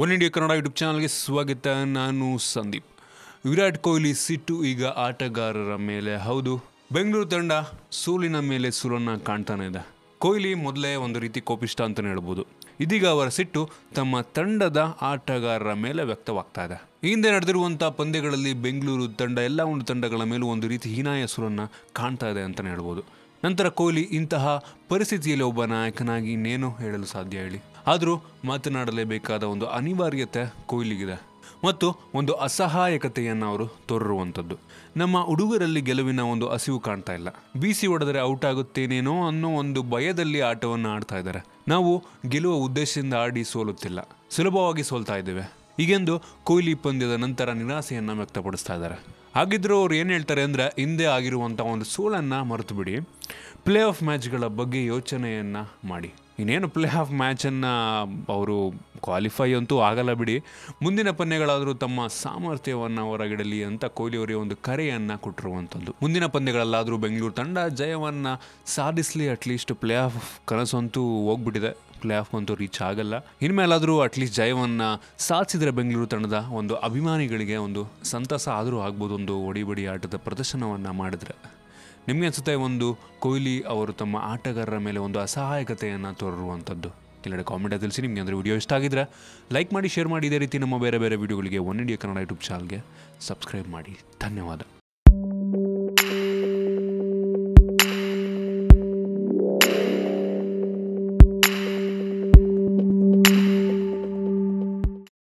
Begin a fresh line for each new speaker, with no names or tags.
One India Kannada YouTube ಚಾನಲ್ಗೆ ಸ್ವಾಗತ. ನಾನು ಸಂದೀಪ್. ವಿರಾಟ್ ಕೊಹ್ಲಿ ಸಿಟ್ಟು ಈಗ ಆಟಗಾರರ ಮೇಲೆ. ಹೌದು, ಬೆಂಗಳೂರು ತಂಡ ಸೋಲಿನ ಮೇಲೆ ಸೋಲನ್ನು ಕಾಣ್ತಾನೆ ಇದೆ. ಕೊಹ್ಲಿ ಮೊದಲೇ ಒಂದು ರೀತಿ ಕೋಪಿಷ್ಟ ಅಂತಲೇ ಹೇಳ್ಬೋದು. ಇದೀಗ ಅವರ ಸಿಟ್ಟು ತಮ್ಮ ತಂಡದ ಆಟಗಾರರ ಮೇಲೆ ವ್ಯಕ್ತವಾಗ್ತಾ ಇದೆ. ಹಿಂದೆ ನಡೆದಿರುವಂಥ ಪಂದ್ಯಗಳಲ್ಲಿ ಬೆಂಗಳೂರು ತಂಡ ಎಲ್ಲ ಒಂದು ತಂಡಗಳ ಮೇಲೂ ಒಂದು ರೀತಿ ಹೀನಾಯ ಸುರನ್ನು ಕಾಣ್ತಾ ಇದೆ ಅಂತಲೇ ಹೇಳ್ಬೋದು. ನಂತರ ಕೊಹ್ಲಿ ಇಂತಹ ಪರಿಸ್ಥಿತಿಯಲ್ಲಿ ಒಬ್ಬ ನಾಯಕನಾಗಿ ಇನ್ನೇನು ಹೇಳಲು ಸಾಧ್ಯ ಹೇಳಿ? ಆದರೂ ಮಾತನಾಡಲೇಬೇಕಾದ ಒಂದು ಅನಿವಾರ್ಯತೆ ಕೊಹ್ಲಿಗಿದೆ ಮತ್ತು ಒಂದು ಅಸಹಾಯಕತೆಯನ್ನು ಅವರು ತೋರಿರುವಂಥದ್ದು ನಮ್ಮ ಹುಡುಗರಲ್ಲಿ ಗೆಲುವಿನ ಒಂದು ಹಸಿವು ಕಾಣ್ತಾ ಇಲ್ಲ. ಬೀಸಿ ಹೊಡೆದರೆ ಔಟ್ ಆಗುತ್ತೇನೇನೋ ಅನ್ನೋ ಒಂದು ಭಯದಲ್ಲಿ ಆಟವನ್ನು ಆಡ್ತಾ ಇದ್ದಾರೆ. ನಾವು ಗೆಲುವ ಉದ್ದೇಶದಿಂದ ಆಡಿ ಸೋಲುತ್ತಿಲ್ಲ. ಸುಲಭವಾಗಿ ಸೋಲ್ತಾ ಇದ್ದೇವೆ. ಹೀಗೆಂದು ಕೊಹ್ಲಿ ಪಂದ್ಯದ ನಂತರ ನಿರಾಸೆಯನ್ನು ವ್ಯಕ್ತಪಡಿಸ್ತಾ ಇದ್ದಾರೆ. ಹಾಗಿದ್ರೂ ಅವ್ರು ಏನು ಹೇಳ್ತಾರೆ ಅಂದರೆ, ಹಿಂದೆ ಆಗಿರುವಂಥ ಒಂದು ಸೋಲನ್ನು ಮರೆತು ಬಿಡಿ ಪ್ಲೇ ಆಫ್ ಮ್ಯಾಚ್ಗಳ ಬಗ್ಗೆ ಯೋಚನೆಯನ್ನು ಮಾಡಿ. ಇನ್ನೇನು ಪ್ಲೇ ಆಫ್ ಮ್ಯಾಚನ್ನು ಅವರು ಕ್ವಾಲಿಫೈ ಅಂತೂ ಆಗಲ್ಲ ಬಿಡಿ. ಮುಂದಿನ ಪಂದ್ಯಗಳಾದರೂ ತಮ್ಮ ಸಾಮರ್ಥ್ಯವನ್ನು ಹೊರಗಿಡಲಿ ಅಂತ ಕೊಹ್ಲಿ ಅವರಿಗೆ ಒಂದು ಕರೆಯನ್ನು ಕೊಟ್ಟಿರುವಂಥದ್ದು. ಮುಂದಿನ ಪಂದ್ಯಗಳಲ್ಲಾದರೂ ಬೆಂಗಳೂರು ತಂಡ ಜಯವನ್ನು ಸಾಧಿಸಲಿ ಅಟ್ಲೀಸ್ಟ್ ಪ್ಲೇ ಆಫ್ ಕನಸಂತೂ ಹೋಗ್ಬಿಟ್ಟಿದೆ. ಪ್ಲೇ ಆಫ್ ಅಂತೂ ರೀಚ್ ಆಗಲ್ಲ. ಇನ್ಮೇಲಾದರೂ ಅಟ್ಲೀಸ್ಟ್ ಜಯವನ್ನು ಸಾಧಿಸಿದರೆ ಬೆಂಗಳೂರು ತಂಡದ ಒಂದು ಅಭಿಮಾನಿಗಳಿಗೆ ಒಂದು ಸಂತಸ ಆದರೂ ಆಗ್ಬೋದು ಒಂದು ಒಡಿಬಡಿ ಆಟದ ಪ್ರದರ್ಶನವನ್ನು ಮಾಡಿದ್ರೆ. ನಿಮಗೆ ಅನಿಸುತ್ತೆ ಒಂದು ಕೊಹ್ಲಿ ಅವರು ತಮ್ಮ ಆಟಗಾರರ ಮೇಲೆ ಒಂದು ಅಸಹಾಯಕತೆಯನ್ನು ತೋರುವಂಥದ್ದು ಕೆಳಗಡೆ ಕಾಮೆಂಟ್ ತಿಳಿಸಿ, ನಿಮಗೆ ಅಂದರೆ ವಿಡಿಯೋ ಇಷ್ಟ ಆಗಿದ್ರೆ ಲೈಕ್ ಮಾಡಿ ಶೇರ್ ಮಾಡಿ. ಇದೇ ರೀತಿ ನಮ್ಮ ಬೇರೆ ಬೇರೆ ವೀಡಿಯೋಗಳಿಗೆ ಒನ್ ಇಂಡಿಯಾ ಕನ್ನಡ ಯೂಟ್ಯೂಬ್ ಚಾನಲ್ಗೆ ಸಬ್ಸ್ಕ್ರೈಬ್ ಮಾಡಿ. ಧನ್ಯವಾದ.